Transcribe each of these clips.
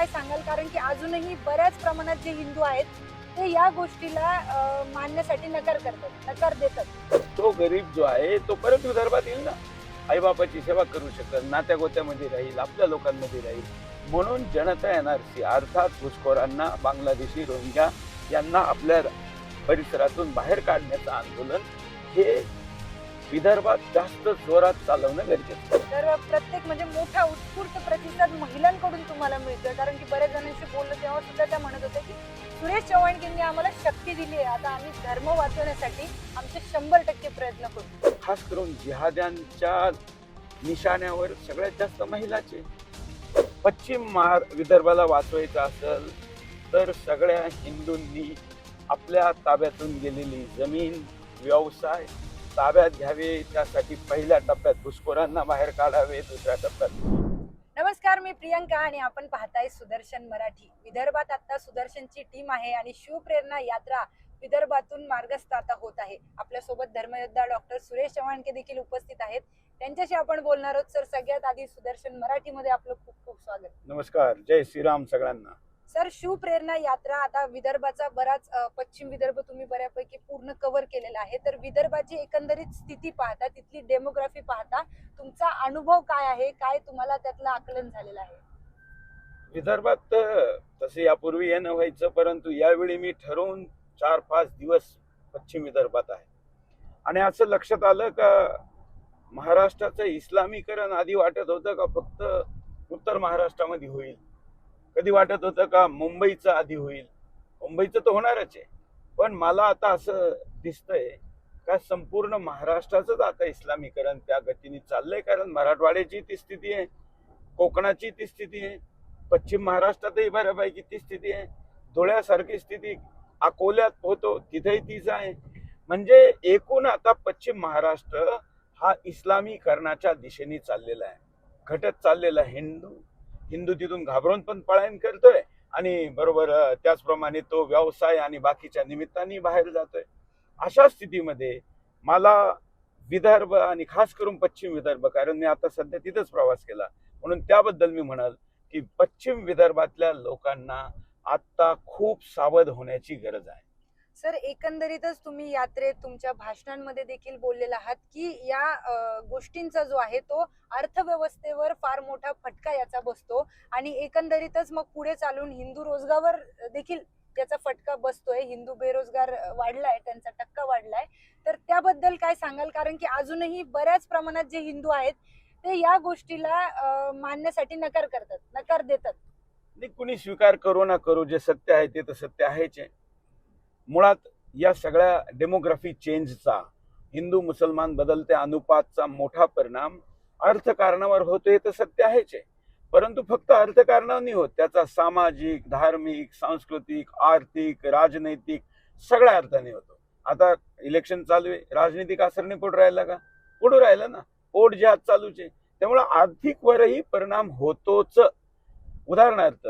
काय सांगाल? कारण की अजूनही बऱ्याच प्रमाणात जे हिंदू आहेत ते या गोष्टीला अं, मानण्यासाठी नकार करतात नकार देतात. तो गरीब जो आहे तो परत विदर्भात येईल ना. आईबापाची सेवा करू शकत नात्या गोत्यामध्ये राहील आपल्या लोकांमध्ये राहील. म्हणून जनता एनआरसी अर्थात घुसखोरांना बांगलादेशी रोहिंग्या यांना आपल्या परिसरातून बाहेर काढण्याचं आंदोलन हे विदर्भात जास्त जोरात चालवणं गरजेचं आहे. तर प्रत्येक म्हणजे मोठा उत्स्फूर्त प्रतिसाद महिलांकडून तुम्हाला मिळतोय. कारण की बऱ्याच जणांशी बोललो तेव्हा सुद्धा त्या म्हणत होत्या की सुरेश चव्हाण यांनी आम्हाला शक्ती दिली आहे. आता आम्ही धर्म वाचवण्यासाठी आमचे शंभर टक्के प्रयत्न करू. खास करून जिहाद्यांच्या निशाण्यावर सगळ्यात जास्त महिलाचे. पश्चिम महार विदर्भाला वाचवायचं असेल तर सगळ्या हिंदूंनी आपल्या ताब्यातून गेलेली जमीन व्यवसाय ताब्यात घ्यावे. त्यासाठी पहिल्या टप्प्यात घुसखोरांना बाहेर काढावे दुसऱ्या टप्प्यात नमस्कार मी प्रियंका आणि आपण पाहताय सुदर्शन मराठी. विदर्भात आता सुदर्शनची टीम आहे आणि शिवप्रेरणा यात्रा विदर्भातून मार्गस्थ आता होत आहे. आपल्यासोबत धर्मयोद्धा डॉक्टर सुरेश चव्हाणके देखील उपस्थित आहेत. त्यांच्याशी आपण बोलणार आहोत. सर सगळ्यात आधी सुदर्शन मराठीमध्ये आपलं खूप खूप स्वागत. नमस्कार. जय श्रीराम सगळ्यांना. सर शिवप्रेरणा यात्रा आता विदर्भाचा बराच पश्चिम विदर्भ तुम्ही बऱ्यापैकी पूर्ण कव्हर केलेला आहे. तर विदर्भाची एकंदरीत स्थिती पाहता तिथली डेमोग्राफी पाहता तुमचा अनुभव काय आहे? काय तुम्हाला त्यातलं आकलन झालेलं आहे? विदर्भात तर तसे यापूर्वी येणं व्हायचं परंतु यावेळी मी ठरवून चार पाच दिवस पश्चिम विदर्भात आहे. आणि असं लक्षात आलं का महाराष्ट्राचं इस्लामीकरण आधी वाटत होतं का फक्त उत्तर महाराष्ट्रामध्ये होईल. कधी वाटत होतं का मुंबईचं आधी होईल? मुंबईचं तर होणारच आहे. पण मला आता असं दिसतंय का संपूर्ण महाराष्ट्राचंच आता इस्लामीकरण त्या गतीने चाललंय. कारण मराठवाड्याची ती स्थिती आहे कोकणाची ती स्थिती आहे पश्चिम महाराष्ट्रातही बऱ्यापैकी ती स्थिती आहे. धुळ्यासारखी स्थिती अकोल्यात होतो तिथेही तीच आहे. म्हणजे एकूण आता पश्चिम महाराष्ट्र हा इस्लामीकरणाच्या दिशेने चाललेला आहे. घटत चाललेला हिंदू हिंदू तिथून घाबरून पण पलायन करतोय आणि बरोबर त्याचप्रमाणे तो व्यवसाय आणि बाकीच्या निमित्ताने बाहेर जातोय. अशा स्थितीमध्ये मला विदर्भ आणि खास करून पश्चिम विदर्भ कारण मी आता सध्या तिथंच प्रवास केला म्हणून त्याबद्दल मी म्हणाल की पश्चिम विदर्भातल्या लोकांना आत्ता खूप सावध होण्याची गरज आहे. सर एकंदरीतच तुम्ही यात्रेत तुमच्या भाषणांमध्ये देखील बोललेला आहात की या गोष्टींचा जो आहे तो अर्थव्यवस्थेवर फार मोठा फटका याचा बसतो आणि एकंदरीतच मग पुढे चालून हिंदू रोजगार देखील त्याचा फटका बसतोय. हिंदू बेरोजगार वाढलाय त्यांचा टक्का वाढलाय. तर त्याबद्दल काय सांगाल? कारण की अजूनही बऱ्याच प्रमाणात जे हिंदू आहेत ते या गोष्टीला मानण्यासाठी नकार करतात नकार देतात. आणि कुणी स्वीकार करू ना करू जे सत्य आहे ते तर सत्य आहेच आहे. मुळात या सगळ्या डेमोग्राफी चेंजचा हिंदू मुसलमान बदलत्या अनुपातचा मोठा परिणाम अर्थकारणावर होतोय तर सत्य आहेच आहे. परंतु फक्त अर्थकारणाने होत त्याचा सामाजिक धार्मिक सांस्कृतिक आर्थिक राजनैतिक सगळ्या अर्थाने होतो. आता इलेक्शन चालू आहे राजनीतिक आसरणे कुठं राहिला का? कुठं राहिलं ना. पोट जे आज चालूच आहे त्यामुळे आर्थिक वरही परिणाम होतोच. उदाहरणार्थ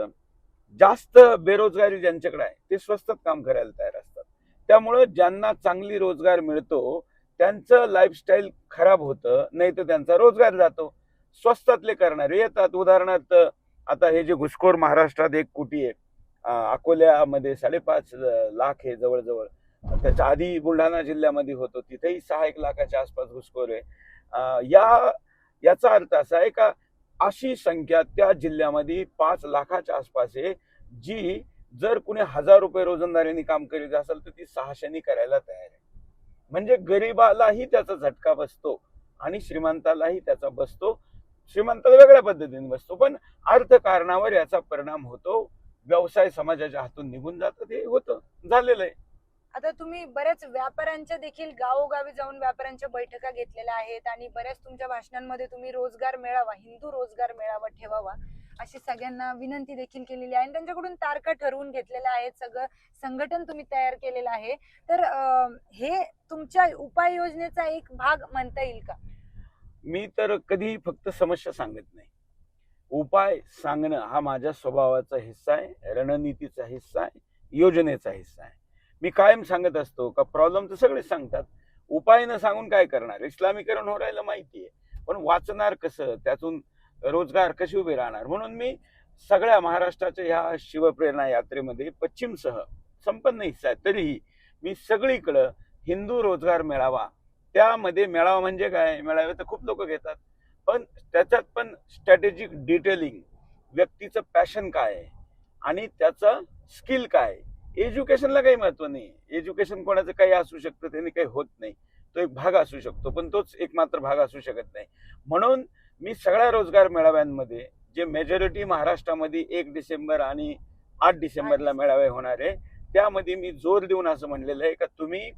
जास्त बेरोजगारी ज्यांच्याकडे आहे ते स्वस्तात काम करायला तयार असतात. त्यामुळं ज्यांना चांगली रोजगार मिळतो त्यांचं लाईफस्टाईल खराब होतं नाही तर त्यांचा रोजगार जातो. स्वस्तातले करणारे येतात. उदाहरणार्थ आता हे जे घुसखोर महाराष्ट्रात एक कोटी आहे. अकोल्यामध्ये साडेपाच लाख आहे जवळजवळ. त्याच्या आधी बुलढाणा जिल्ह्यामध्ये होतो. तिथेही सहा एक लाखाच्या आसपास घुसखोर आहे. या याचा अर्थ असा आहे का अशी संख्या त्या जिल्ह्यामध्ये पाच लाखाच्या आसपास आहे जी जर कुणी हजार रुपये रोजंदारीने काम करीत असेल तर ती सहाशेनी करायला तयार आहे. म्हणजे गरीबालाही त्याचा झटका बसतो आणि श्रीमंतालाही त्याचा बसतो. श्रीमंताला वेगळ्या पद्धतीने बसतो पण अर्थकारणावर याचा परिणाम होतो. व्यवसाय समाजाच्या हातून निघून जातं ते होतं झालेलं आहे. आता तुम्ही बऱ्याच व्यापाऱ्यांच्या देखील गावोगावी जाऊन व्यापाऱ्यांच्या बैठका घेतलेल्या आहेत आणि बऱ्याच तुमच्या भाषणांमध्ये तुम्ही रोजगार मेळावा हिंदू रोजगार मेळावा ठेवावा. अशी सगळ्यांना विनंती देखील केलेली आहे. आणि त्यांच्याकडून तारखा ठरवून घेतलेल्या आहेत सगळं संघटन तुम्ही तयार केलेलं आहे. तर हे तुमच्या उपाययोजनेचा एक भाग म्हणता येईल का? मी तर कधी फक्त समस्या सांगत नाही. उपाय सांगणं हा माझ्या स्वभावाचा हिस्सा आहे. रणनीतीचा हिस्सा आहे. योजनेचा हिस्सा आहे. मी कायम सांगत असतो का प्रॉब्लेम तर सगळे सांगतात. उपाय न सांगून काय करणार? इस्लामीकरण हो राहिलं माहिती आहे पण वाचणार कसं? त्यातून रोजगार कसे उभे राहणार? म्हणून मी सगळ्या महाराष्ट्राच्या ह्या शिवप्रेरणा यात्रेमध्ये पश्चिमसह संपन्न हिस्सा आहे. तरीही मी सगळीकडं हिंदू रोजगार मेळावा त्यामध्ये मेळावा म्हणजे काय? मेळावे तर खूप लोक घेतात. पण त्याच्यात पण स्ट्रॅटेजिक डिटेलिंग व्यक्तीचं पॅशन काय आहे? आणि त्याचं स्किल काय आहे? एज्युकेशनला काही महत्त्व नाही एज्युकेशन कोणाचं काही असू शकतं त्याने काही होत नाही. तो एक भाग असू शकतो पण तोच एक मात्र भाग असू शकत नाही. म्हणून मी सगळ्या रोजगार मेळाव्यांमध्ये जे मेजॉरिटी महाराष्ट्रामध्ये एक डिसेंबर आणि आठ डिसेंबरला मेळावे होणार आहे त्यामध्ये मी जोर देऊन असं म्हणलेलं आहे का तुम्ही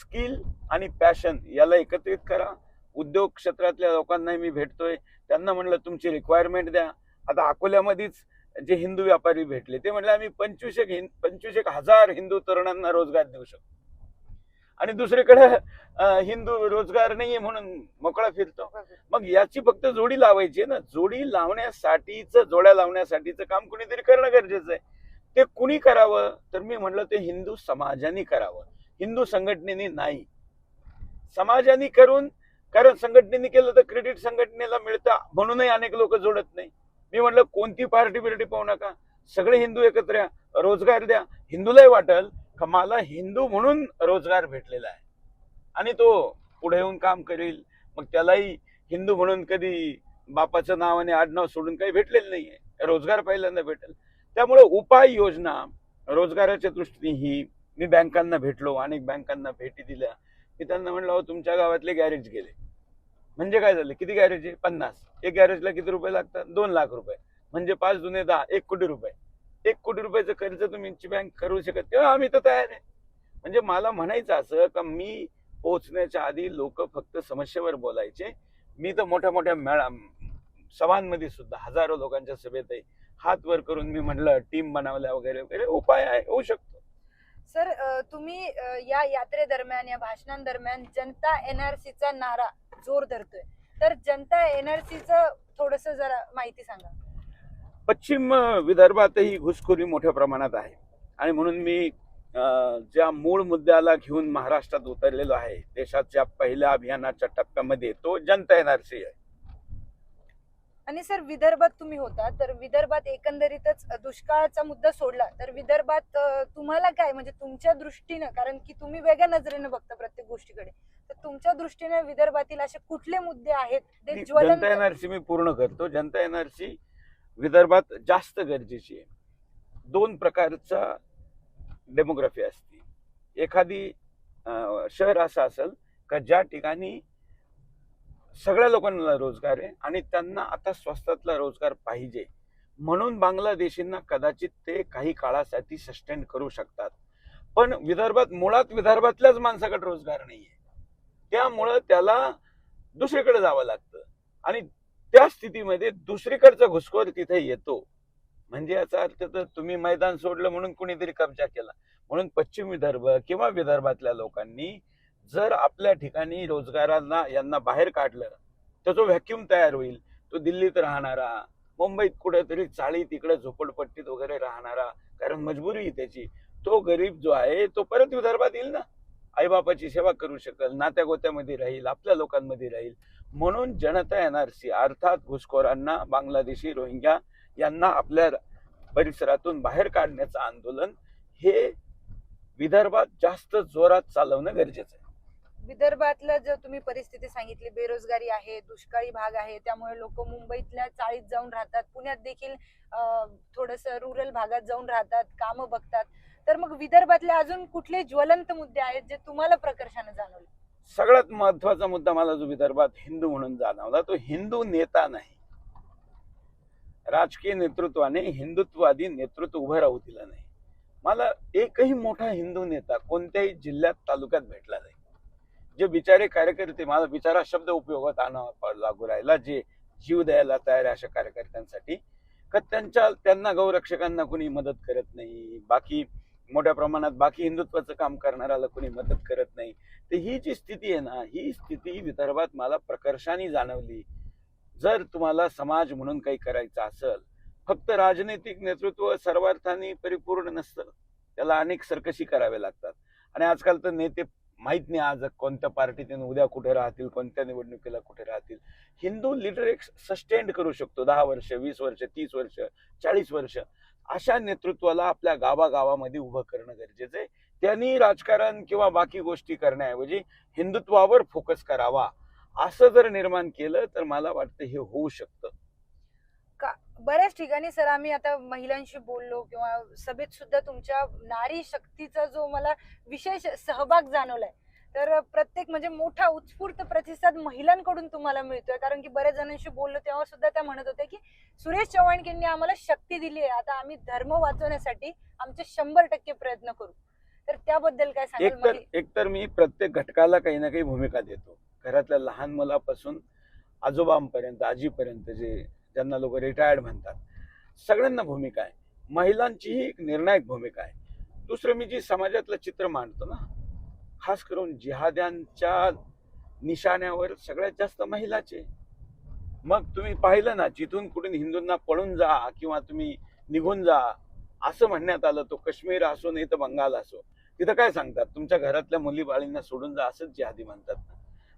स्किल आणि पॅशन याला एकत्रित करा. उद्योग क्षेत्रातल्या लोकांनाही मी भेटतोय. त्यांना म्हणलं तुमची रिक्वायरमेंट द्या. आता अकोल्यामध्येच जे हिंदू व्यापारी भेटले ते म्हणले आम्ही पंचवीस एक हिं- पंचवीस एक हजार हिंदू तरुणांना रोजगार देऊ शकतो. आणि दुसरीकडे हिंदू रोजगार नाहीये म्हणून मोकळा फिरतो. मग याची फक्त जोडी लावायची आहे ना. जोडी लावण्यासाठीच जोड्या लावण्यासाठीचं काम कुणीतरी करणं गरजेचं आहे. ते कुणी करावं? तर मी म्हणलं ते हिंदू समाजाने करावं. हिंदू संघटनेने नाही. समाजाने करून कारण संघटनेने केलं तर क्रेडिट संघटनेला मिळतं म्हणूनही अनेक लोक जोडत नाही. मी म्हटलं कोणती पार्टी बिर्टी पाहू नका. सगळे हिंदू एकत्र या, रोजगार द्या. हिंदूलाही वाटल मला हिंदू म्हणून रोजगार भेटलेला आहे. आणि तो पुढे येऊन काम करेल. मग त्यालाही हिंदू म्हणून कधी बापाचं नाव आणि आडनाव सोडून काही भेटलेलं नाहीये. रोजगार पहिल्यांदा भेटेल. त्यामुळे उपाय योजना रोजगाराच्या दृष्टीने ही मी बँकांना भेटलो अनेक बँकांना भेटी दिल्या. मी त्यांना म्हणलं अहो तुमच्या गावातले गॅरेज गेले. म्हणजे काय झालं? किती गॅरेज आहे? पन्नास. एक गॅरेजला किती रुपये लागतात? दोन लाख रुपये. म्हणजे पाच जुने दहा. एक कोटी रुपये. एक कोटी रुपयाचं कर्ज तुम्ही बँक करू शकत तेव्हा आम्ही तर तयार आहे. म्हणजे मला म्हणायचं असं का मी पोहोचण्याच्या आधी लोक फक्त समस्येवर बोलायचे. मी तर मोठ्या मोठ्या मेळा सभांमध्ये सुद्धा हजारो लोकांच्या सभेत आहे. हात वर करून मी म्हणलं टीम बनवल्या वगैरे वगैरे उपाय आहे होऊ शकतो. सर तुम्ही या यात्रेदरम्यान या भाषणांदरम्यान जनता एनआरसीचा नारा जोर धरतोय. तर जनता एनआरसीचं थोडस जरा माहिती सांगा. पश्चिम विदर्भातही घुसखोरी मोठ्या प्रमाणात आहे. आणि म्हणून मी ज्या मूळ मुद्द्याला घेऊन महाराष्ट्रात उतरलेलो आहे देशाच्या पहिल्या अभियानाच्या टप्प्यामध्ये तो जनता एनआरसी आहे. आणि सर विदर्भात तुम्ही होता तर विदर्भात एकंदरीतच दुष्काळाचा मुद्दा सोडला तर विदर्भात तुम्हाला काय म्हणजे तुमच्या दृष्टीनं कारण की तुम्ही वेगळ्या नजरेनं बघता प्रत्येक गोष्टीकडे तर तुमच्या दृष्टीने विदर्भातील असे कुठले मुद्दे आहेत ती जनता एनआरसी मी पूर्ण करतो. जनता एनआरसी विदर्भात जास्त गरजेची आहे. दोन प्रकारचा डेमोग्राफी असते एखादी शहर असं असेल का ज्या ठिकाणी सगळ्या लोकांना रोजगार आहे आणि त्यांना आता स्वस्तातला रोजगार पाहिजे. म्हणून बांगलादेशींना कदाचित ते काही काळासाठी सस्टेन करू शकतात. पण विदर्भात मुळात विदर्भातल्याच माणसाकडे रोजगार नाहीये. त्यामुळं त्याला दुसरीकडे जावं लागतं. आणि त्या स्थितीमध्ये दुसरीकडचा घुसखोर तिथे येतो. म्हणजे याचा अर्थ तर तुम्ही मैदान सोडलं म्हणून कुणीतरी कब्जा केला. म्हणून पश्चिम विदर्भ किंवा विदर्भातल्या लोकांनी जर आपल्या ठिकाणी रोजगारांना यांना बाहेर काढलं तर जो व्हॅक्युम तयार होईल. तो दिल्लीत राहणारा मुंबईत कुठेतरी चाळी तिकडे झोपडपट्टीत वगैरे राहणारा कारण मजबुरी आहे त्याची. तो गरीब जो आहे तो परत विदर्भात येईल ना. आईबापाची सेवा करू शकेल नात्या गोत्यामध्ये राहील आपल्या लोकांमध्ये राहील. म्हणून जनता एनआरसी अर्थात घुसखोरांना बांगलादेशी रोहिंग्या यांना आपल्या परिसरातून बाहेर काढण्याचं आंदोलन हे विदर्भात जास्त जोरात चालवणं गरजेचं आहे. विदर्भातलं जर तुम्ही परिस्थिती सांगितली बेरोजगारी आहे दुष्काळी भाग आहे त्यामुळे लोक मुंबईतल्या चाळीत जाऊन राहतात पुण्यात देखील थोडस रुरल भागात जाऊन राहतात कामं बघतात. तर मग विदर्भातले अजून कुठले ज्वलंत मुद्दे आहेत जे तुम्हाला प्रकर्षानं जाणवले? सगळ्यात महत्त्वाचा मुद्दा मला जो विदर्भात हिंदू म्हणून जाणवला. तो हिंदू नेता नाही. राजकीय नेतृत्वाने हिंदुत्ववादी नेतृत्व उभं राहू दिलं नाही. मला एकही मोठा हिंदू नेता कोणत्याही जिल्ह्यात तालुक्यात भेटला नाही. जे बिचारे कार्यकर्ते मला बिचारा शब्द उपयोगात आणावा लागू राहिला. जे जीव द्यायला तयार आहे अशा कार्यकर्त्यांसाठी. का त्यांच्या त्यांना गौरक्षकांना कोणी मदत करत नाही. बाकी मोठ्या प्रमाणात बाकी हिंदुत्वाचं काम करणाऱ्याला कोणी मदत करत नाही. तर ही जी स्थिती आहे ना ही स्थिती विदर्भात मला प्रकर्षाने जाणवली. जर तुम्हाला समाज म्हणून काही करायचं असेल फक्त राजनैतिक नेतृत्व सर्वार्थाने परिपूर्ण नसतं. त्याला अनेक सरकशी करावे लागतात. आणि आजकाल तर नेते माहीत नाही आज कोणत्या पार्टीत उद्या कुठे राहतील कोणत्या निवडणुकीला कुठे राहतील. हिंदू लिडर एक सस्टेंड करू शकतो दहा वर्ष वीस वर्ष तीस वर्ष चाळीस वर्ष. अशा नेतृत्वाला आपल्या गावागावामध्ये उभं करणं गरजेचं आहे. त्यांनी राजकारण किंवा बाकी गोष्टी करण्याऐवजी हिंदुत्वावर फोकस करावा. असं जर निर्माण केलं तर मला वाटतं हे होऊ शकतं. बऱ्याच ठिकाणी सर आम्ही आता महिलांशी बोललो किंवा सभेत सुद्धा तुमच्या नारी शक्तीचा जो मला विशेष सहभाग जाणवलाय तर प्रत्येक म्हणजे मोठा उत्स्फूर्त प्रतिसाद महिलांकडून तुम्हाला मिळतोय. कारण की बऱ्याच जणांशी बोललो तेव्हा सुद्धा त्या म्हणत होत्या की सुरेश चव्हाणकेंनी आम्हाला शक्ती दिली आहे. आता आम्ही धर्म वाचवण्यासाठी आमचे शंभर टक्के प्रयत्न करू. तर त्याबद्दल काय सांगाल महि- एकतर मी प्रत्येक घटकाला काही ना काही भूमिका देतो. घरातल्या लहान मुलापासून आजोबांपर्यंत आजीपर्यंत जे ज्यांना लोक रिटायर्ड म्हणतात. सगळ्यांना भूमिका आहे. महिलांचीही एक निर्णायक भूमिका आहे. दुसरं मी जी समाजातलं चित्र मांडतो ना खास करून जिहाद्यांच्या निशाण्यावर सगळ्यात जास्त महिलाचे. मग तुम्ही पाहिलं ना जिथून कुठून हिंदूंना पळून जा किंवा तुम्ही निघून जा असं म्हणण्यात आलं तो काश्मीर असो नाही तर बंगाल असो. तिथं काय सांगतात? तुमच्या घरातल्या मुली बाळींना सोडून जा असंच जिहादी म्हणतात ना.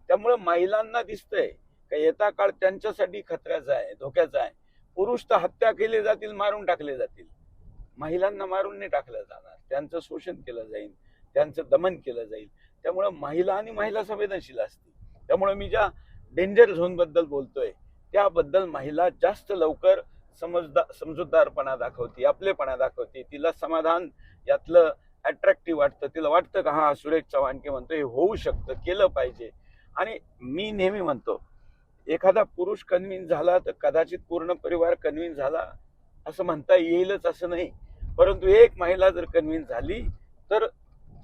त्यामुळं महिलांना दिसतंय का येता काळ त्यांच्यासाठी खतऱ्याचा आहे धोक्याचा आहे. पुरुष तर हत्या केले जातील मारून टाकले जातील. महिलांना मारून नाही टाकलं जाणार. त्यांचं शोषण केलं जाईल. त्यांचं दमन केलं जाईल. त्यामुळं महिला आणि महिला संवेदनशील असतील. त्यामुळे मी ज्या डेंजर झोनबद्दल बोलतोय त्याबद्दल महिला जास्त लवकर समजदा समजूतदारपणा दाखवते आपलेपणा दाखवते. तिला समाधान यातलं अट्रॅक्टिव्ह वाटतं. तिला वाटतं का हा सुरेश चव्हाणके म्हणतो हे होऊ शकतं केलं पाहिजे. आणि मी नेहमी म्हणतो एखादा पुरुष कन्व्हिन्स झाला तर कदाचित पूर्ण परिवार कन्व्हिन्स झाला असं म्हणता येईलच असं नाही. परंतु एक महिला जर कन्व्हिन्स झाली तर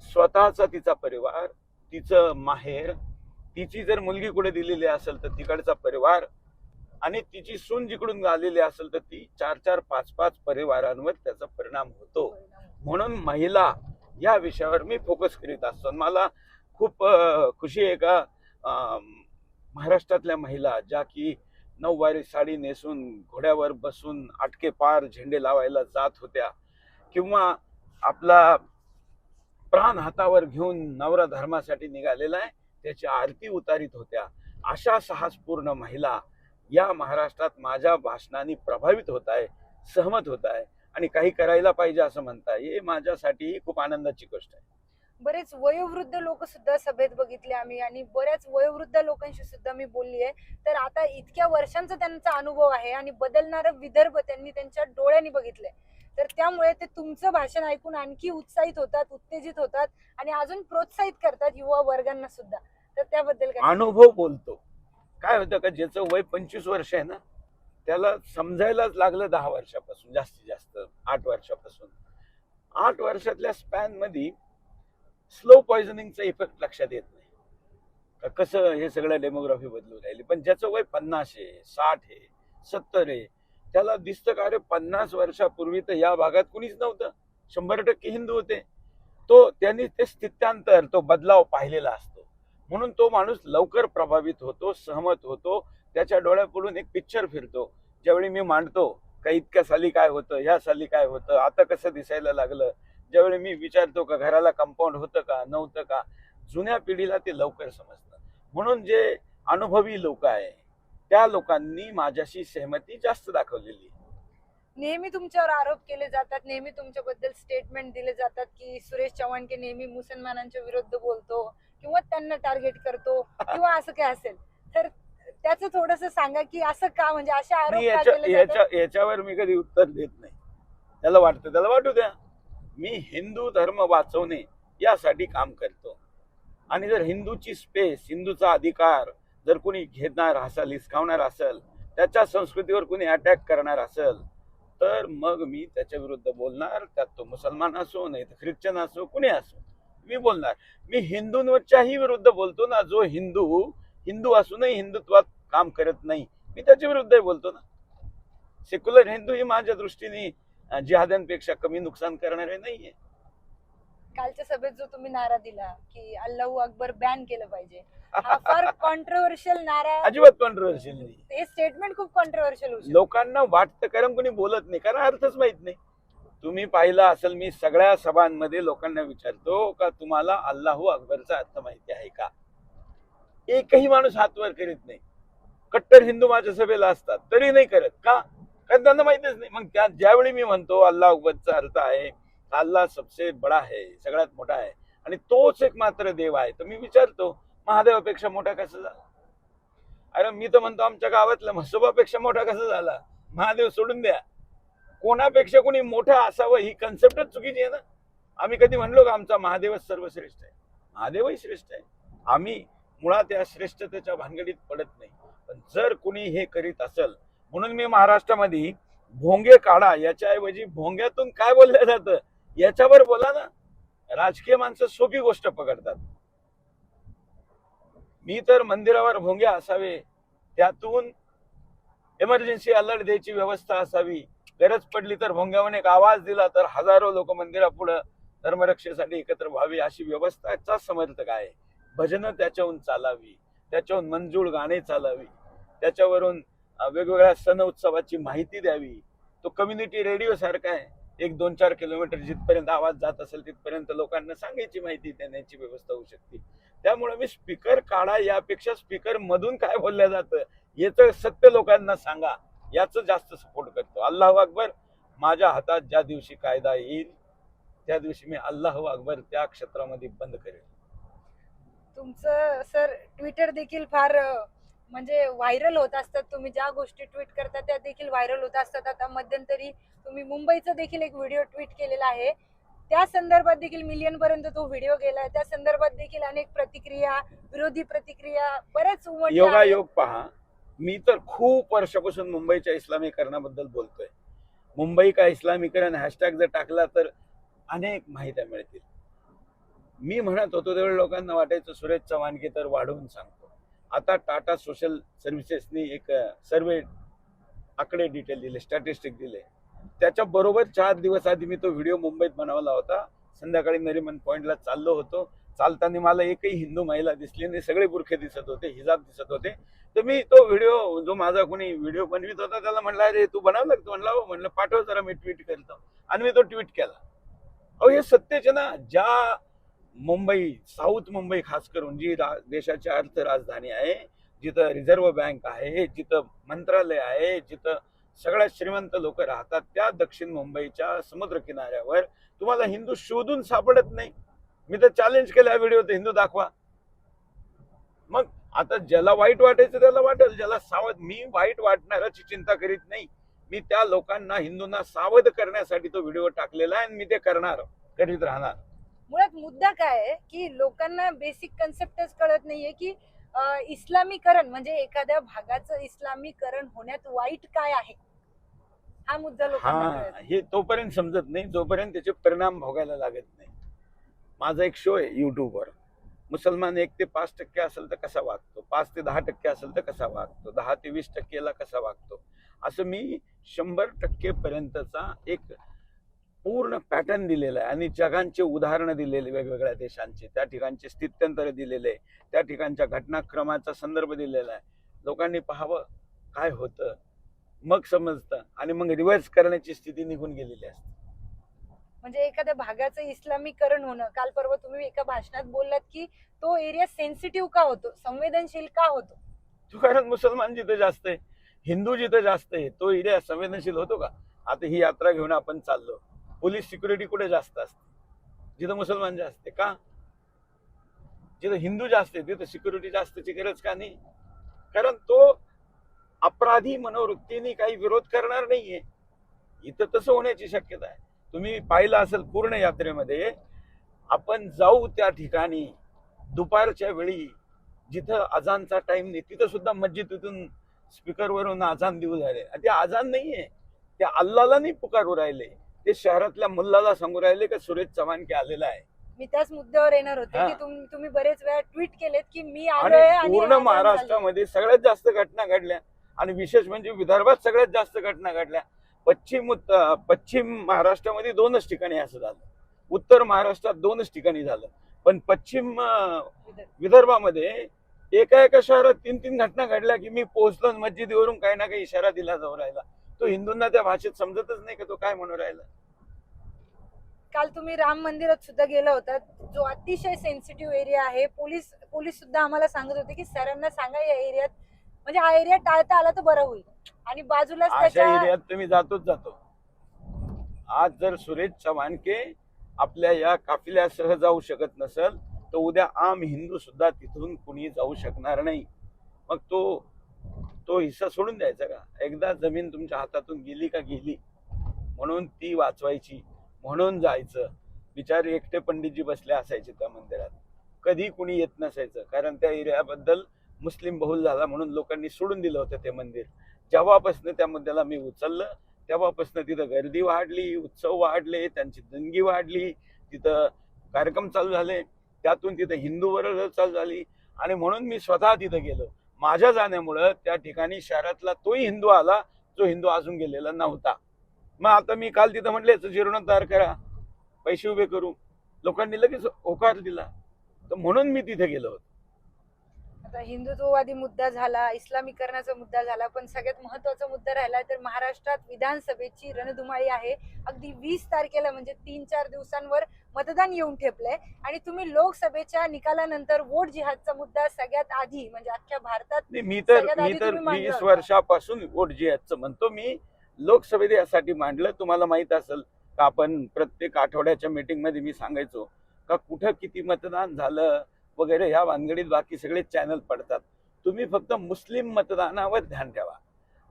स्वतःचा तिचा परिवार तिचं माहेर तिची जर मुलगी कुठे दिलेली असेल तर तिकडचा परिवार आणि तिची सून जिकडून आलेली असेल तर ती चार चार पाच पाच परिवारांवर त्याचा परिणाम होतो. म्हणून महिला या विषयावर मी फोकस करीत असतो. मला खूप खुशी आहे का महाराष्ट्रातल्या महिला ज्या की नऊवारी साडी नेसून घोड्यावर बसून आटके पार झेंडे लावायला जात होत्या किंवा आपला प्राण हातावर घेऊन नवरा धर्मासाठी निघालेला आहे. त्याची आरती उतारित होत्या. अशा साहसपूर्ण महिला या महाराष्ट्रात माझ्या भाषणाने प्रभावित होत आहे सहमत होत आहे आणि काही करायला पाहिजे असं म्हणताय हे माझ्यासाठी खूप आनंदाची गोष्ट आहे. बरेच वयोवृद्ध लोक सुद्धा सभेत बघितले आम्ही आणि बऱ्याच वयोवृद्ध लोकांशी सुद्धा मी बोलली आहे. तर आता इतक्या वर्षांचा त्यांचा अनुभव आहे आणि बदलणारा विदर्भ त्यांनी त्यांच्या डोळ्यांनी बघितलंय. तर त्यामुळे ते तुमचं भाषण ऐकून आणखी उत्साहित होतात उत्तेजित होतात आणि अजून प्रोत्साहित करतात युवा वर्गांना सुद्धा. तर त्याबद्दल काय? अनुभव बोलतो. काय होतं का ज्याचं वय पंचवीस वर्ष आहे ना त्याला समजायलाच लागलं दहा वर्षापासून जास्तीत जास्त आठ वर्षापासून. आठ वर्षातल्या स्पॅनमध्ये स्लो पॉइझनिंगचा इफेक्ट लक्षात येत नाही. का कसं हे सगळं डेमोग्राफी बदलू राहिली. पण ज्याचं वय पन्नास आहे साठ आहे सत्तर आहे त्याला दिसतं का अरे पन्नास वर्षापूर्वी तर या भागात कुणीच नव्हतं. शंभर टक्के हिंदू होते. तो त्यांनी ते स्थित्यांतर तो बदलाव पाहिलेला असतो. म्हणून तो माणूस लवकर प्रभावित होतो सहमत होतो. त्याच्या डोळ्यापुढून एक पिक्चर फिरतो. ज्यावेळी मी मांडतो का इतक्या साली काय होतं ह्या साली काय होतं आता कसं दिसायला लागलं? ज्यावेळी मी विचारतो का घराला कंपाऊंड होतं का नव्हतं का? जुन्या पिढीला ते लवकर समजतं. म्हणून जे अनुभवी लोक आहे त्या लोकांनी माझ्याशी सहमती जास्त दाखवलेली. नेहमी तुमच्यावर आरोप केले जातात नेहमी तुमच्याबद्दल स्टेटमेंट दिले जातात की सुरेश चव्हाणके नेहमी मुसलमानांच्या विरुद्ध बोलतो किंवा त्यांना टार्गेट करतो किंवा असं काय असेल. तर त्याचं थोडस सांगा की असं का म्हणजे असे आरोप का याच्यावर मी कधी उत्तर देत नाही. त्याला वाटतं त्याला वाटू द्या. मी हिंदू धर्म वाचवणे यासाठी काम करतो. आणि जर हिंदूची स्पेस हिंदूचा अधिकार जर कोणी घेणार असेल हिसकावणार असेल त्याच्या संस्कृतीवर कोणी अटॅक करणार असेल तर मग मी त्याच्या विरुद्ध बोलणार त्यात तो मुसलमान असो नाही तर ख्रिश्चन असो कुणी असो मी बोलणार. मी हिंदूंवरच्याही विरुद्ध बोलतो ना जो हिंदू हिंदू असूनही हिंदुत्वात काम करत नाही मी त्याच्या विरुद्धही बोलतो ना. सेक्युलर हिंदू ही माझ्या दृष्टीने जिहाद्यांपेक्षा कमी नुकसान करणारे नाहीये. कालच्या सभेत जो तुम्ही नारा दिला की अल्लाहू अकबर बॅन केलं पाहिजे हा फार कॉन्ट्रोवर्शियल नारा अजिबात कॉन्ट्रोवर्शियल नाही. हे स्टेटमेंट खूप कॉन्ट्रोवर्शियल. लोकांना वाटतं कारण कोणी बोलत नाही कारण अर्थच माहीत नाही. तुम्ही पाहिलं असेल मी सगळ्या सभांमध्ये लोकांना विचारतो का तुम्हाला अल्लाहू अकबरचा अर्थ माहिती आहे का? एकही माणूस हात वर करीत नाही. कट्टर हिंदू माझ्या सभेला असतात तरी नाही करत. का? कारण त्यांना माहितीच नाही. मग त्या ज्यावेळी मी म्हणतो अल्लाह अकबरचा अर्थ आहे अल्लाह सबसे बडा आहे सगळ्यात मोठा आहे. आणि तोच एक मात्र देव आहे. तर मी विचारतो महादेवापेक्षा मोठा कसा झाला? अरे मी तर म्हणतो आमच्या गावातल्या म्हसोबापेक्षा मोठा कसा झाला? महादेव सोडून द्या. कोणापेक्षा कोणी मोठा असावं ही कन्सेप्टच चुकीची आहे ना? आम्ही कधी म्हणलो का आमचा महादेवच सर्वश्रेष्ठ आहे? महादेवही श्रेष्ठ आहे. आम्ही मुळात या श्रेष्ठतेच्या भानगडीत पडत नाही. पण जर कुणी हे करीत असेल म्हणून मी महाराष्ट्रामध्ये भोंगे काढा याच्याऐवजी भोंग्यातून काय बोललं जातं? याच्यावर बोला ना राजकीय माणसं सोपी गोष्ट पकडतात. मी तर मंदिरावर भोंगे असावे त्यातून इमर्जन्सी अलर्ट द्यायची व्यवस्था असावी. गरज पडली तर भोंग्यावर एक आवाज दिला तर हजारो लोक मंदिरापुढं धर्मरक्षेसाठी एकत्र व्हावी अशी व्यवस्थाचा समर्थक आहे. भजनं त्याच्याहून चालावी त्याच्याहून मंजूळ गाणे चालावी त्याच्यावरून वेगवेगळ्या सण उत्सवाची माहिती द्यावी. तो कम्युनिटी रेडिओ सारखा आहे. एक दोन चार किलोमीटर जिथपर्यंत आवाज जात असेल तिथपर्यंत लोकांना सांगायची माहिती देण्याची व्यवस्था होऊ शकते. त्यामुळे मी स्पीकर काढा यापेक्षा स्पीकर मधून काय बोललं जातं याचं सत्य लोकांना सांगा. याच जास्त सपोर्ट करतो. अल्लाह अकबर माझ्या हातात ज्या दिवशी कायदा येईल त्या दिवशी मी अल्लाह अकबर त्या क्षेत्रामध्ये बंद करेल तुमचं सर ट्विटर देखील फार म्हणजे व्हायरल होत असतात. तुम्ही ज्या गोष्टी ट्विट करता त्या देखील व्हायरल होत असतात. आता मध्यंतरी तुम्ही मुंबईचा देखील एक व्हिडिओ ट्विट केलेला आहे. त्या संदर्भात देखील मिलियन पर्यंत तो व्हिडिओ गेलाय त्या संदर्भात देखील अनेक प्रतिक्रिया विरोधी प्रतिक्रिया बऱ्याच. योगायोग पहा. मी तर खूप वर्षापासून मुंबईच्या इस्लामीकरणाबद्दल बोलतोय. मुंबई का इस्लामीकरण हॅशटॅग जर टाकला तर अनेक माहित्या मिळतील. मी म्हणत होतो त्यावेळी लोकांना वाटायचं सुरेश चव्हाणके तर वाढवून सांगतो. आता टाटा सोशल सर्व्हिसेसनी एक सर्वे आकडे डिटेल दिले स्टॅटिस्टिक दिले. त्याच्याबरोबर चार दिवस आधी मी तो व्हिडिओ मुंबईत बनवला होता. संध्याकाळी नरिमन पॉईंटला चाललो होतो. चालताना मला एकही हिंदू महिला दिसली नाही सगळे बुरखे दिसत होते हिजाब दिसत होते. तर मी तो व्हिडिओ जो माझा कोणी व्हिडिओ बनवित होता त्याला म्हणला अरे तू बनवला लागतो म्हणला हो. म्हणलं पाठव जरा मी ट्विट करतो. आणि मी तो ट्विट केला. अहो हे सत्यच ना ज्या मुंबई साऊथ मुंबई खास करून जी रा- देशाची अर्थ राजधानी आहे जिथं रिझर्व्ह बँक आहे जिथं मंत्रालय आहे जिथं सगळ्यात श्रीमंत लोक राहतात त्या दक्षिण मुंबईच्या समुद्र किनाऱ्यावर तुम्हाला हिंदू शोधून सापडत नाही. मी तर चॅलेंज केलं हा व्हिडिओ हिंदू दाखवा. मग आता ज्याला वाईट वाटायचं त्याला वाटेल ज्याला सावध मी वाईट वाटणाराची चिंता करीत नाही. मी त्या लोकांना हिंदूंना सावध करण्यासाठी तो व्हिडिओ टाकलेला आहे आणि मी ते करणार करीत राहणार. मुळात मुद्दा काय आहे की लोकांना बेसिक कन्सेप्टच कळत नाहीये की इस्लामीकरण म्हणजे एखाद्या भागाचं इस्लामीकरण होण्यात वाईट काय आहे? हा मुद्दा लोकांना हा. हे तोपर्यंत समजत नाही जोपर्यंत त्याचे परिणाम भोगायला लागत नाही. माझा एक शो आहे युट्यूबवर मुसलमान एक ते पाच टक्के असेल तर कसा वागतो? पाच ते दहा टक्के असेल तर कसा वागतो? दहा ते वीस टक्केला कसा वागतो? असं मी शंभर टक्के पर्यंतचा एक पूर्ण पॅटर्न दिलेला आहे. आणि जगांचे उदाहरणं दिलेले वेगवेगळ्या देशांचे. त्या ठिकाणचे स्थित्यंतर दिलेले त्या ठिकाणच्या घटनाक्रमाचा संदर्भ दिलेला आहे. लोकांनी पाहावं काय होतं. मग समजतं. आणि मग रिव्हर्स करण्याची स्थिती निघून गेलेली असते. म्हणजे एखाद्या भागाचं इस्लामीकरण होणं. काल परवा तुम्ही एका भाषणात बोललात की तो एरिया सेन्सिटिव्ह का होतो? संवेदनशील का होतो? तो कारण मुसलमान जिथं जास्त आहे हिंदू जिथं जास्त आहे तो एरिया संवेदनशील होतो का? आता ही यात्रा घेऊन आपण चाललो. पोलीस सिक्युरिटी कुठे जास्त असते? जिथं मुसलमान जास्त का? जिथं हिंदू जास्त आहे तिथं सिक्युरिटी जास्तची गरज का नाही? कारण तो अपराधी मनोवृत्तीने काही विरोध करणार नाहीये. इथं तसं होण्याची शक्यता आहे. तुम्ही पाहिलं असेल पूर्ण यात्रेमध्ये आपण जाऊ त्या ठिकाणी दुपारच्या वेळी जिथं अजानचा टाइम नाही तिथं सुद्धा मस्जिदीतून स्पीकरवरून अजान देऊ झाले. ते अजान नाहीये ते अल्लाला नाही पुकारू राहिले. ते शहरातल्या मुल्लाला सांगू राहिले का सुरेश चव्हाण के आलेला आहे? मी त्याच मुद्द्यावर येणार होते हा. की तुम- तुम्ही बरेच वेळा ट्विट केलेत की मी आलोय आणि पूर्ण. महाराष्ट्रामध्ये सगळ्यात जास्त घटना घडल्या. आणि विशेष म्हणजे विदर्भात सगळ्यात जास्त घटना घडल्या. पश्चिम पश्चिम महाराष्ट्रामध्ये दोनच ठिकाणी असं झालं. उत्तर महाराष्ट्रात दोनच ठिकाणी झालं. पण पश्चिम अं, विदर्भामध्ये एका एका शहरात तीन तीन घटना घडल्या की मी पोहोचलो आणि मस्जिदीवरून काही ना काही इशारा दिला जाऊ राहिला. तो हिंदूंना त्या भाषेत समजतच नाही का तो काय म्हणू राहिला? काल तुम्ही राम मंदिरात सुद्धा गेला होता. जो अतिशय सेन्सिटिव्ह एरिया आहे पोलीस पोलीस सुद्धा आम्हाला सांगत होते की सरांना सांगा या एरियात म्हणजे हा एरिया टाळता आला तर बरं होईल. आणि बाजूलाच अशा त्याच्या एरियात तुम्ही जातोच जातो. आज जर सुरेश चव्हाणके आपल्या या काफिल्यासह जाऊ शकत नसेल तर उद्या आम हिंदू सुद्धा तिथून कुणी जाऊ शकणार नाही. मग तो तो हिस्सा सोडून द्यायचा का? एकदा जमीन तुमच्या हातातून गेली का गेली? म्हणून ती वाचवायची म्हणून जायचं. बिचारे एकटे पंडितजी बसले असायचे त्या मंदिरात. कधी कुणी येत नसायचं कारण त्या एरियाबद्दल मुस्लिम बहुल झाला म्हणून लोकांनी सोडून दिलं होतं ते मंदिर. जेव्हापासनं त्या मुद्द्याला मी उचललं तेव्हापासनं तिथं गर्दी वाढली उत्सव वाढले त्यांची दंगी वाढली तिथं कार्यक्रम चालू झाले. त्यातून तिथं हिंदू वर्ग चालू झाली आणि म्हणून मी स्वतः तिथं गेलो. माझ्या जाण्यामुळं त्या ठिकाणी शहरातला तोही हिंदू आला जो हिंदू अजून गेलेला नव्हता. मग आता मी काल तिथं म्हटले जीर्ण तयार करा पैसे उभे करू. लोकांनी लगेच होकार दिला. तर म्हणून मी तिथे गेलो होतो. आता हिंदुत्ववादी मुद्दा झाला इस्लामीकरणाचा मुद्दा झाला पण सगळ्यात महत्त्वाचा मुद्दा राहिला तर महाराष्ट्रात विधानसभेची रणधुमाळी आहे. अगदी वीस तारखेला म्हणजे तीन चार दिवसांवर मतदान येऊन ठेपलंय आणि तुम्ही लोकसभेच्या निकालानंतर वोट जिहादचा मुद्दा सगळ्यात आधी म्हणजे अख्ख्या भारतात मी तर मी तर वीस. वर्षापासून वोट जे याचं म्हणतो. मी लोकसभेत यासाठी मांडलं. तुम्हाला माहीत असेल का आपण प्रत्येक आठवड्याच्या मीटिंगमध्ये मी सांगायचो का कुठं किती मतदान झालं वगैरे ह्या भानगडीत बाकी सगळे चॅनल पडतात. तुम्ही फक्त मुस्लिम मतदानावर ध्यान ठेवा.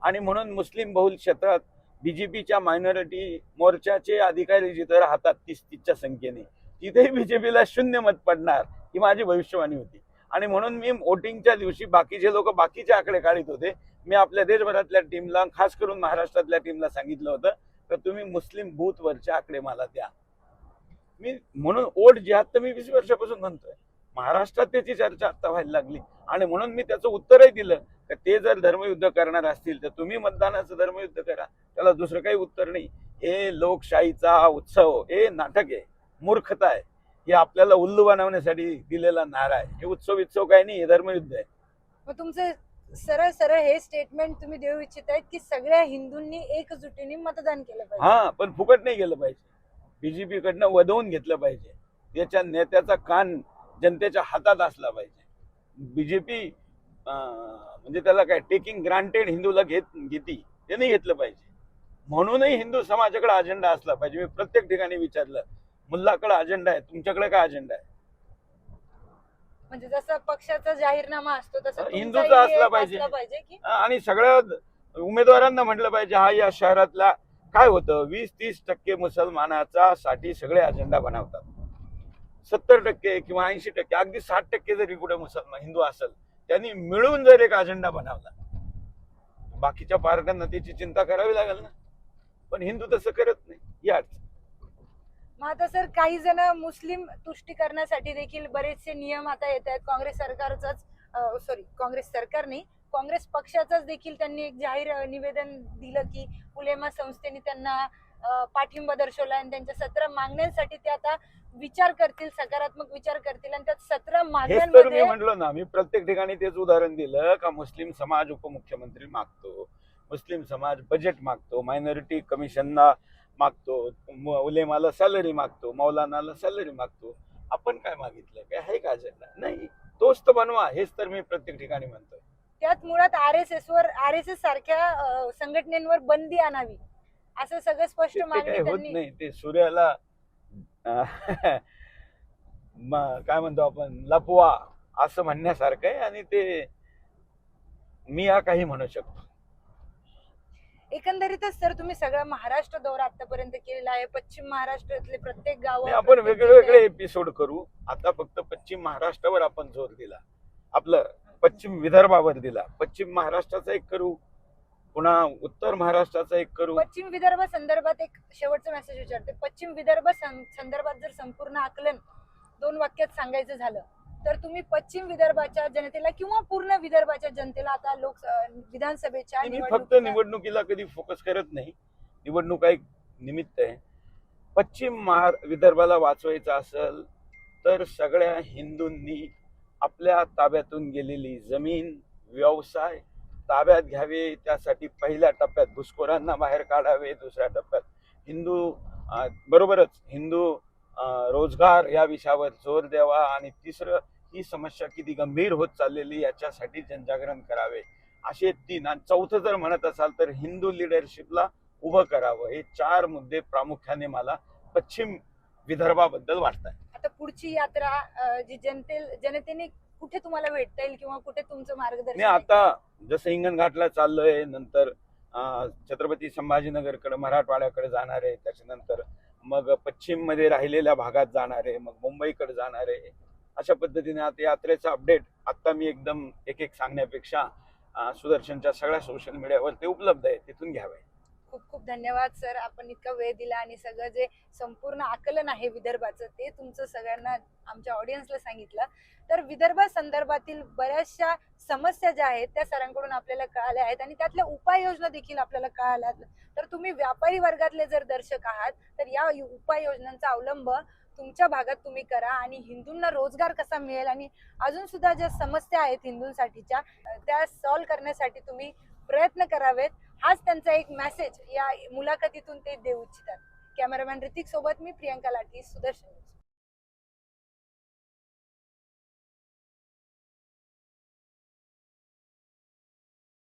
आणि म्हणून मुस्लिम बहुल क्षेत्रात बीजेपीच्या मायनॉरिटी मोर्चाचे अधिकारी जिथं राहतात तीस तीसच्या संख्येने तिथेही बीजेपीला शून्य मत पडणार ही माझी भविष्यवाणी होती. आणि म्हणून मी वोटिंगच्या दिवशी बाकीचे लोक बाकीचे आकडे काढित होते. मी आपल्या देशभरातल्या टीमला खास करून महाराष्ट्रातल्या टीमला सांगितलं होतं तर तुम्ही मुस्लिम बूथवरचे आकडे मला द्या. मी म्हणून ओट जिहाद तर मी वीस वर्षापासून म्हणतोय. महाराष्ट्रात त्याची चर्चा आता व्हायला लागली. आणि म्हणून मी त्याचं उत्तरही दिलं. का ते जर धर्मयुद्ध करणार असतील तर तुम्ही मतदानाचं धर्मयुद्ध करा. त्याला दुसरं काही उत्तर नाही. हे लोकशाहीचा उत्सव हे नाटक आहे. मूर्खता आहे. हे आपल्याला उल्लू बनवण्यासाठी दिलेला नारा आहे. हे उत्सव उत्सव काही नाही हे धर्मयुद्ध आहे. मग तुमचं सरळ सरळ हे स्टेटमेंट तुम्ही देऊ इच्छित आहेत की सगळ्या हिंदूंनी एकजुटीने मतदान केलं पाहिजे? हा पण फुकट नाही गेलं पाहिजे. बीजेपी कडनं वधवून घेतलं पाहिजे. त्याच्या नेत्याचा कान जनतेच्या हातात असला पाहिजे. बीजेपी म्हणजे त्याला काय टेकिंग ग्रांटेड हिंदूला घेत घेती. ते नाही घेतलं पाहिजे. म्हणूनही हिंदू समाजाकडे अजेंडा असला पाहिजे. मी प्रत्येक ठिकाणी विचारलं मुल्लाकडे अजेंडा आहे तुमच्याकडे काय अजेंडा आहे? म्हणजे जसं पक्षाचा जाहीरनामा असतो तसं हिंदूचा असला पाहिजे. आणि सगळ्या उमेदवारांना म्हटलं पाहिजे हा या शहरातला काय होतं? वीस तीस टक्के मुसलमानाचा साठी सगळे अजेंडा बनवतात. सत्तर टक्के किंवा ऐंशी टक्के अगदी साठ टक्के जरी कुठे मुसलमान हिंदू असेल त्यांनी मिळून जर एक अजेंडा बनवला बाकीच्या पार्ट्यांना त्याची चिंता करावी लागेल ना. पण हिंदू तसं करत नाही या अडचण. मग आता सर काही जण मुस्लिम तुष्टीकरणासाठी देखील बरेचसे नियम आता येत आहेत. काँग्रेस सरकारचाच सॉरी काँग्रेस सरकार नाही काँग्रेस पक्षाचाच देखील त्यांनी एक जाहीर अ, निवेदन दिलं की उलेमा संस्थेने त्यांना अ, पाठिंबा दर्शवला आणि त्यांच्या सतरा मागण्यांसाठी ते आता विचार करतील सकारात्मक विचार करतील आणि त्या सतरा हेच तर मी म्हणलो ना मी प्रत्येक ठिकाणी तेच उदाहरण दिलं का मुस्लिम समाज उपमुख्यमंत्री मागतो मुस्लिम समाज बजेट मागतो मायनॉरिटी कमिशनला मागतो म- उलेमाला सॅलरी मागतो मौलानाला सॅलरी मागतो. आपण काय मागितलं? काय आहे का अजेंडा नाही. तोच तर बनवा. हेच तर मी प्रत्येक ठिकाणी म्हणतोय. त्यात मुळात आर एस एस वर आर एस एस सारख्या अ, संघटनेवर बंदी आणावी. असं सगळं स्पष्ट ते मागणी काही होत त्यांनी नाही. ते सूर्याला काय म्हणतो आपण लपवा असं म्हणण्यासारखं आहे आणि ते मी या काही म्हणू शकतो. एकंदरीतच सर तुम्ही सगळा महाराष्ट्र दौरा आतापर्यंत केलेला आहे. पश्चिम महाराष्ट्रातले प्रत्येक गाव आपण वेगळे वेगळे एपिसोड करू. आता फक्त पश्चिम महाराष्ट्रावर आपण जोर दिला. आपलं पश्चिम विदर्भावर दिला. पश्चिम महाराष्ट्राचा एक करू. पुन्हा उत्तर महाराष्ट्राचा एक करू. पश्चिम विदर्भ संदर्भात एक शेवटचा मेसेज विचारते. पश्चिम विदर्भ संदर्भात जर संपूर्ण आकलन दोन वाक्यात सांगायचं झालं तर तुम्ही पश्चिम विदर्भाच्या जनतेला किंवा पूर्ण विदर्भाच्या जनतेला आता लोक विधानसभेच्या मी फक्त निवडणुकीला कधी फोकस करत नाही. निवडणूक एक निमित्त आहे. पश्चिम महार विदर्भाला वाचवायचं असेल तर सगळ्या हिंदूंनी आपल्या ताब्यातून गेलेली जमीन व्यवसाय ताब्यात घ्यावे त्यासाठी पहिल्या टप्प्यात घुसखोरांना बाहेर काढावे दुसऱ्या टप्प्यात हिंदू बरोबरच हिंदू रोजगार या विषयावर जोर द्यावा आणि तिसरं ही समस्या किती गंभीर होत चाललेली याच्यासाठी जनजागरण करावे. असे तीन आणि चौथं जर म्हणत असाल तर हिंदू लिडरशिपला उभं करावं. हे चार मुद्दे प्रामुख्याने मला पश्चिम विदर्भाबद्दल वाटत आहे आता पुढची यात्रा जी जनते जनतेने कुठे तुम्हाला भेटता येईल किंवा कुठे तुमचं मार्गदर्शन आता जसं हिंगणघाटला चाललोय नंतर अं, छत्रपती संभाजीनगरकडे मराठवाड्याकडे जाणार आहे त्याच्यानंतर मग पश्चिममध्ये राहिलेल्या भागात जाणार आहे मग मुंबईकडे जाणार आहे अशा पद्धतीने आता यात्रेचा अपडेट आता मी एकदम एक एक सांगण्यापेक्षा अं, सुदर्शनच्या सगळ्या सोशल मीडियावर ते उपलब्ध आहे तिथून घ्यावे. खूप खूप धन्यवाद सर. आपण इतका वेळ दिला आणि सगळं जे संपूर्ण आकलन आहे विदर्भाचं ते तुमचं सगळ्यांना आमच्या ऑडियन्सला सांगितलं. तर विदर्भा संदर्भातील बऱ्याचशा समस्या ज्या आहेत त्या सरांकडून आपल्याला कळाल्या आहेत आणि त्यातल्या उपाययोजना देखील आपल्याला कळाल्या तर तुम्ही व्यापारी वर्गातले जर दर्शक आहात तर या उपाययोजनांचा अवलंब तुमच्या भागात तुम्ही करा आणि हिंदूंना रोजगार कसा मिळेल आणि अजून सुद्धा ज्या समस्या आहेत हिंदूंसाठीच्या त्या सॉल्व्ह करण्यासाठी तुम्ही प्रयत्न करावेत हाच त्यांचा एक मेसेज या मुलाखतीतून ते देऊ इच्छितात कॅमेरामॅन ऋतिक सोबत मी प्रियंका लाठी सुदर्शन न्यूज.